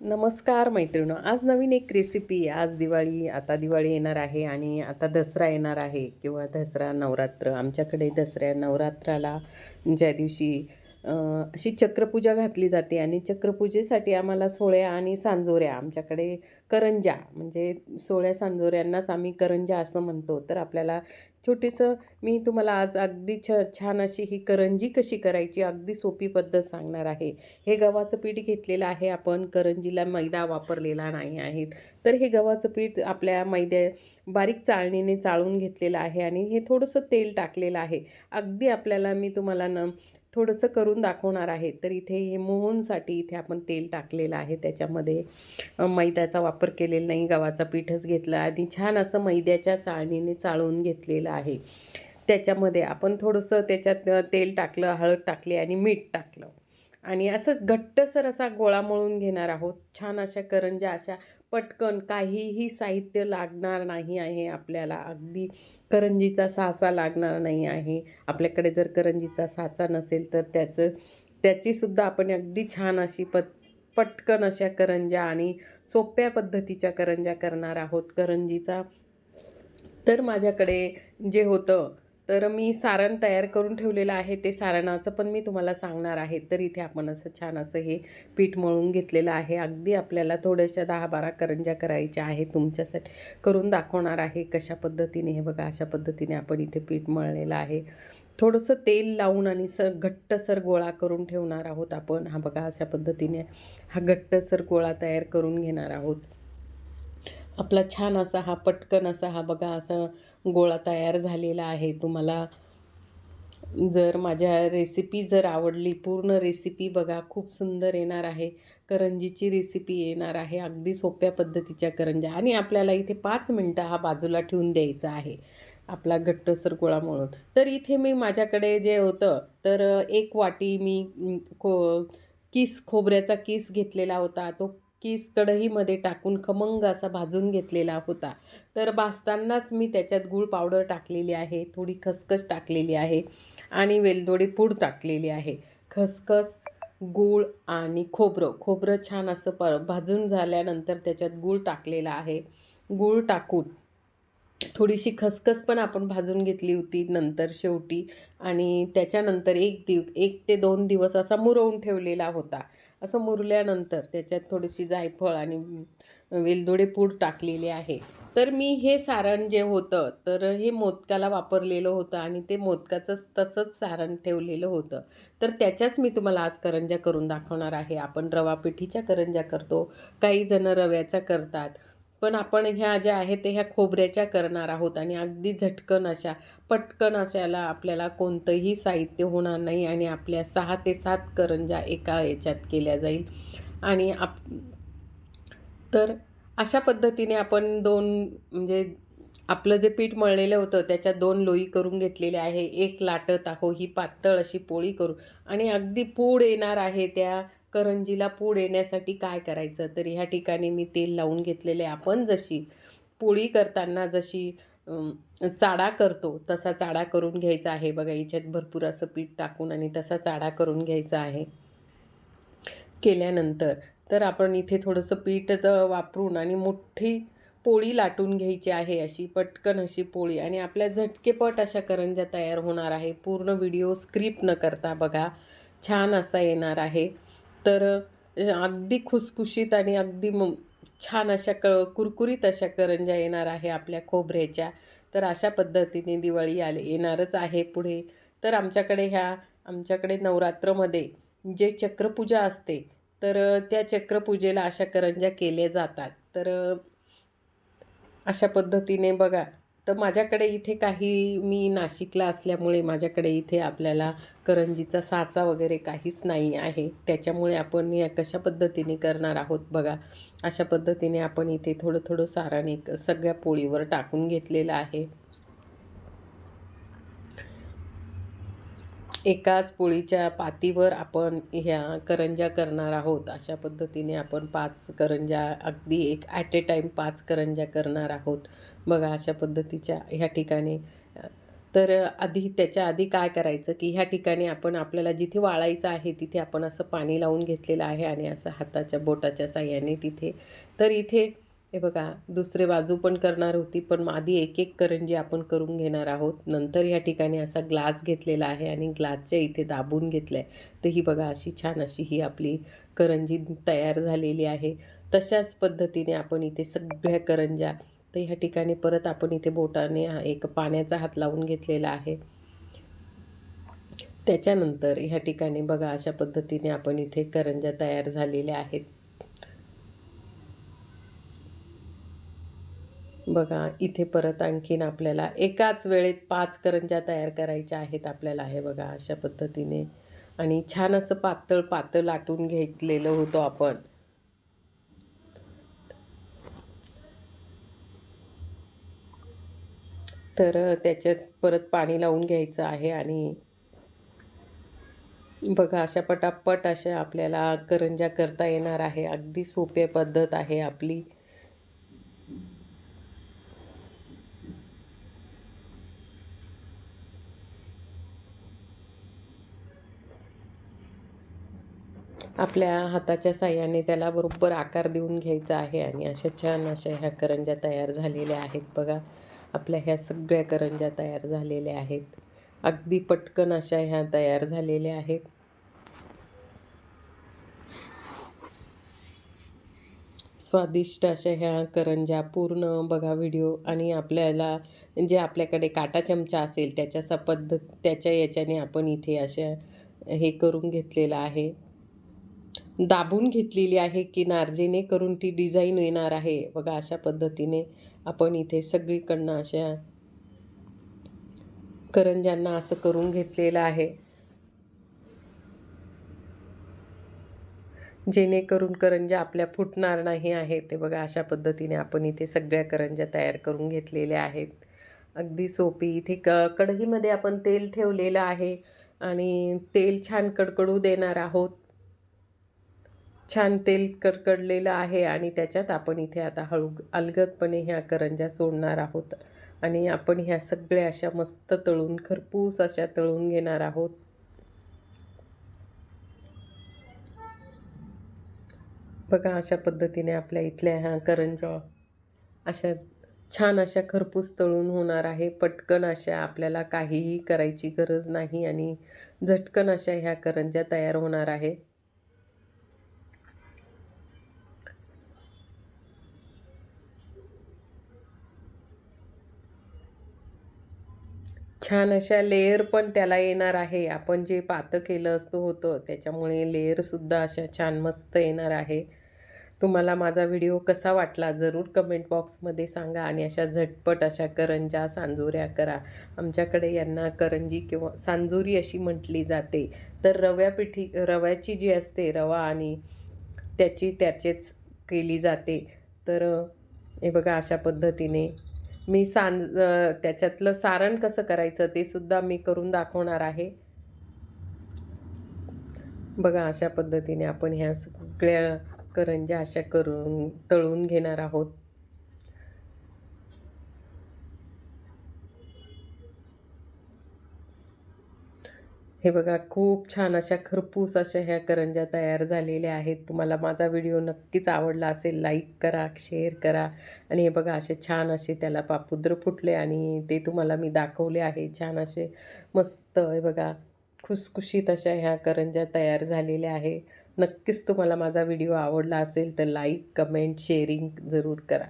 नमस्कार मैत्रिणो आज नवीन एक रेसिपी आज दिवाळी आता दिवाळी येणार आहे आणि आता दसरा येणार आहे. किंवा दसरा नवरात्र आमच्याकडे दसऱ्या नवरात्राला ज्या दिवशी अशी चक्रपूजा घातली जाते आणि चक्रपूजेसाठी आम्हाला सोळ्या आणि सांजोऱ्या आमच्याकडे करंजा म्हणजे सोळ्या सांजोऱ्यांनाच आम्ही करंजा असं म्हणतो. तर आपल्याला छोटीसं मी तुम्हाला आज अगदी छ छान अशी ही करंजी कशी करायची अगदी सोपी पद्धत सांगणार आहे. हे गव्हाचं पीठ घेतलेलं आहे आपण करंजीला मैदा वापरलेला नाही आहे. तर हे गव्हाचं पीठ आपल्या मैद्या बारीक चाळणीने चाळून घेतलेलं आहे आणि हे थोडंसं तेल टाकलेलं आहे. अगदी आपल्याला मी तुम्हाला न थोडंसं करून दाखवणार आहे. तर इथे हे मोहनसाठी इथे आपण तेल टाकलेलं आहे. त्याच्यामध्ये मैद्याचा वापर केलेला नाही गव्हाचा पीठच घेतला आणि छान असं मैद्याच्या चाळणीने चाळून घेतलेलं आहे. त्याच्यामध्ये आपण थोडंसं त्याच्यात तेल टाकलं हळद टाकली आणि मीठ टाकलं. आणि असंच घट्टसर असा गोळा मळून घेणार आहोत. छान अशा करंज्या अशा पटकन काहीही साहित्य लागणार नाही आहे आपल्याला. अगदी करंजीचा साचा लागणार नाही आहे. आपल्याकडे जर करंजीचा साचा नसेल तर त्याचं त्याचीसुद्धा आपण अगदी छान अशी पत पटकन अशा करंज्या आणि सोप्या पद्धतीच्या करंज्या करणार आहोत. करंजीचा तर माझ्याकडे जे होतं तर मी सारण तयार करून ठेवलेलं आहे ते सारणाचं पण मी तुम्हाला सांगणार आहे. तर इथे आपण असं छान असं हे पीठ मळून घेतलेलं आहे. अगदी आपल्याला थोड्याशा दहा बारा करंज्या करायच्या आहे तुमच्यासाठी करून दाखवणार आहे कशा पद्धतीने. हे बघा अशा पद्धतीने आपण इथे पीठ मळलेलं आहे. थोडंसं तेल लावून आणि सर घट्टसर गोळा करून ठेवणार आहोत आपण. हा बघा अशा पद्धतीने हा घट्टसर गोळा तयार करून घेणार आहोत. आपला छान असा हा पटकन असा हा बघा असा गोळा तयार झालेला आहे. तुम्हाला जर माझ्या रेसिपी जर आवडली पूर्ण रेसिपी बघा खूप सुंदर येणार आहे. करंजीची रेसिपी येणार आहे अगदी सोप्या पद्धतीच्या करंज्या. आणि आपल्याला इथे पाच मिनटं हा बाजूला ठेवून द्यायचा आहे आपला घट्टसर गोळा म्हणून. तर इथे मी माझ्याकडे जे होतं तर एक वाटी मी खो किस खोबऱ्याचा किस घेतलेला होता. तो कीस कढईमध्ये टाकून खमंग असा भाजून घेतलेला होता. तर भाजतानाच मी त्याच्यात गूळ पावडर टाकलेली आहे थोडी खसखस टाकलेली आहे आणि वेलदोडी पूड टाकलेली आहे. खसखस गूळ आणि खोबरं खोबरं छान असं पर भाजून झाल्यानंतर त्याच्यात गूळ टाकलेला आहे. गूळ टाकून थोडीशी खसखस पण आपण भाजून घेतली होती नंतर शेवटी आणि त्याच्यानंतर एक दिव एक ते दोन दिवस असा मुरवून ठेवलेला होता. असं मुरल्यानंतर त्याच्यात थोडीशी जायफळ आणि वेलदोडे पूड टाकलेले आहे. तर मी हे सारण जे होतं तर हे मोदकाला वापरलेलं होतं आणि ते मोदकाचंच तसंच सारण ठेवलेलं होतं. तर त्याच्याच मी तुम्हाला आज करंज्या करून दाखवणार आहे. आपण रवा पिठीच्या करंज्या करतो. काही जणं रव्याचा करतात. पण आपण ह्या ज्या आहेत ते ह्या खोबऱ्याच्या करणार आहोत आणि अगदी झटकन अशा पटकन अशाला आपल्याला कोणतंही साहित्य होणार नाही आणि आपल्या सहा ते सात करंज्या एका याच्यात केल्या जाईल. आणि आप तर अशा पद्धतीने आपण दोन म्हणजे आपलं जे पीठ मळलेलं होतं त्याच्या दोन लोई करून घेतलेले आहे. एक लाटत आहो ही पातळ अशी पोळी करू. आणि अगदी पूड येणार आहे त्या करंजीला पूड येण्यासाठी काय करायचं? तर ह्या ठिकाणी मी तेल लावून घेतलेले आपण जशी पोळी करताना जशी चाडा करतो तसा चाडा करून घ्यायचा आहे. बघा याच्यात भरपूर असं पीठ टाकून आणि तसा चाडा करून घ्यायचा आहे. केल्यानंतर तर आपण इथे थोडंसं पीठ तर वापरून आणि मोठी पोळी लाटून घ्यायची आहे. अशी पटकन अशी पोळी आणि आपल्या झटकेपट अशा करंज्या तयार होणार आहे. पूर्ण व्हिडिओ स्क्रिप्ट न करता बघा छान असा येणार आहे. तर अगदी खुसखुशीत आणि अगदी म छान अशा क कुरकुरीत अशा करंज्या येणार आहे आपल्या खोबऱ्याच्या. तर अशा पद्धतीने दिवाळी आले येणारच आहे पुढे. तर आमच्याकडे ह्या आमच्याकडे नवरात्रमध्ये जे चक्रपूजा असते तर त्या चक्रपूजेला अशा करंज्या केल्या जातात. तर अशा पद्धतीने बघा तर माझ्याकडे इथे काही मी नाशिकला असल्यामुळे माझ्याकडे इथे आपल्याला करंजीचा साचा वगैरे काहीच नाही आहे. त्याच्यामुळे आपण या कशा पद्धतीने करणार आहोत बघा. अशा पद्धतीने आपण इथे थोडं थोडं सारण एक सगळ्या पोळीवर टाकून घेतलेलं आहे. एकाच पोळीच्या पातीवर आपण ह्या करंज्या करणार आहोत. अशा पद्धतीने आपण पाच करंज्या अगदी एक ॲट ए टाईम पाच करंज्या करणार आहोत. बघा अशा पद्धतीच्या ह्या ठिकाणी. तर आधी त्याच्या आधी काय करायचं की ह्या ठिकाणी आपण आपल्याला जिथे वाळायचं आहे तिथे आपण असं पाणी लावून घेतलेलं आहे आणि असं हाताच्या बोटाच्या साह्याने तिथे. तर इथे हे बघा दुसरे बाजू पण करणार होती पण आधी एक एक करंजी आपण करून घेणार आहोत. नंतर ह्या ठिकाणी असा ग्लास घेतलेला आहे आणि ग्लासच्या इथे दाबून घेतलं आहे तर ही बघा अशी छान अशी ही आपली करंजी तयार झालेली आहे. तशाच पद्धतीने आपण इथे सगळ्या करंज्या तर ह्या ठिकाणी परत आपण इथे बोटाने एक पाण्याचा हात लावून घेतलेला आहे. त्याच्यानंतर ह्या ठिकाणी बघा अशा पद्धतीने आपण इथे करंज्या तयार झालेल्या आहेत. बघा इथे परत आणखीन आपल्याला एकाच वेळेत पाच करंज्या तयार करायच्या आहेत आपल्याला हे बघा अशा पद्धतीने. आणि छान असं पातळ पातळ लाटून घेतलेलं होतो आपण. तर त्याच्यात परत पाणी लावून घ्यायचं आहे आणि बघा अशा पटापट अशा आपल्याला करंज्या करता येणार आहे. अगदी सोपे पद्धत आहे आपली. आपल्या हाताच्या साह्याने त्याला बरोबर आकार देऊन घ्यायचा आहे आणि अशा छान अशा ह्या करंज्या तयार झालेल्या आहेत. बघा आपल्या ह्या सगळ्या करंज्या तयार झालेल्या आहेत. अगदी पटकन अशा ह्या तयार झालेल्या आहेत. स्वादिष्ट अशा ह्या करंज्या पूर्ण बघा व्हिडिओ आणि आपल्याला जे आपल्याकडे काटा चमचा असेल त्याच्या पद्धत त्याच्या याच्याने आपण इथे अशा हे करून घेतलेलं आहे. दाबून घेतलेली आहे किनार जेणेकरून ती डिझाईन येणार आहे. बघा अशा पद्धतीने आपण इथे सगळीकडनं अशा करंज्यांना असं करून घेतलेलं आहे. जेणेकरून करंज्या आपल्या फुटणार नाही आहे ते बघा अशा पद्धतीने आपण इथे सगळ्या करंज्या तयार करून घेतलेल्या आहेत. अगदी सोपी. इथे क कढईमध्ये आपण तेल ठेवलेलं आहे आणि तेल छान कडकडू देणार आहोत. छान तेल करकडलेलं आहे आणि त्याच्यात आपण इथे आता हळू अलगदपणे ह्या करंज्या सोडणार आहोत. आणि आपण ह्या सगळ्या अशा मस्त तळून खरपूस अशा तळून घेणार आहोत. बघा अशा पद्धतीने आपल्या इथल्या ह्या करंजा अशा छान अशा खरपूस तळून होणार आहे. पटकन अशा आपल्याला काहीही करायची गरज नाही आणि झटकन अशा ह्या करंज्या तयार होणार आहे. छान अशा लेअर पण त्याला येणार आहे. आपण जे पातं केलं असतं होतं त्याच्यामुळे लेअरसुद्धा अशा छान मस्त येणार आहे. तुम्हाला माझा व्हिडिओ कसा वाटला जरूर कमेंट बॉक्समध्ये सांगा आणि अशा झटपट अशा करंजा सांजोऱ्या करा. आमच्याकडे यांना करंजी किंवा सांजोरी अशी म्हटली जाते. तर रव्या पिठी रव्याची जी असते रवा आणि त्याची त्याचेच केली जाते. तर हे बघा अशा पद्धतीने मी सांज त्याच्यातलं सारण कसं करायचं ते सुद्धा मी करून दाखवणार आहे. बघा अशा पद्धतीने आपण ह्या सगळ्या करंज्या अशा करून तळून घेणार आहोत. हे बघा खूप छान अशा खरपूस अशा ह्या करंज्या तयार झालेल्या आहेत. तुम्हाला माझा व्हिडिओ नक्कीच आवडला असेल लाईक करा शेअर करा. आणि हे बघा असे छान असे त्याला पापुद्र फुटले आणि ते तुम्हाला मी दाखवले आहे. छान असे मस्त हे बघा खुसखुशीत अशा ह्या करंज्या तयार झालेल्या आहे. नक्कीच तुम्हाला माझा व्हिडिओ आवडला असेल तर लाईक कमेंट शेअरिंग जरूर करा.